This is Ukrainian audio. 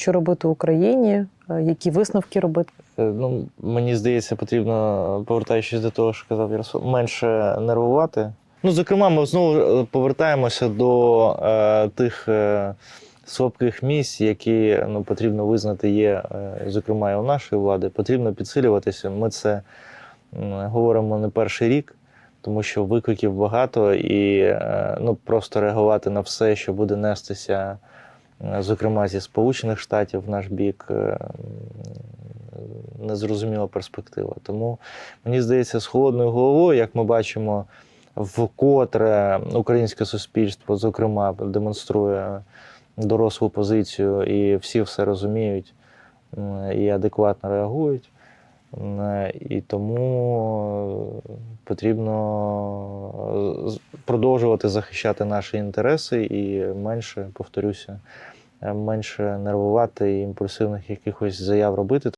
Що робити в Україні? Е, Які висновки робити? Е, Ну, мені здається, потрібно, повертаючись до того, що казав Ярослав, менше нервувати. Ну, зокрема, ми знову е, повертаємося до е, тих е, слабких місць, які ну, потрібно визнати є, е, зокрема, і у нашої влади. Потрібно підсилюватися. Ми це говоримо не перший рік, тому що викликів багато, і ну, просто реагувати на все, що буде нестися, зокрема зі Сполучених Штатів в наш бік. е, незрозуміла перспектива. Тому мені здається, з холодною головою, як ми бачимо, вкотре українське суспільство, зокрема, демонструє дорослу позицію, і всі все розуміють і адекватно реагують. І тому потрібно е, продовжувати захищати наші інтереси і менше, повторюся, е, менше нервувати і імпульсивних якихось заяв робити.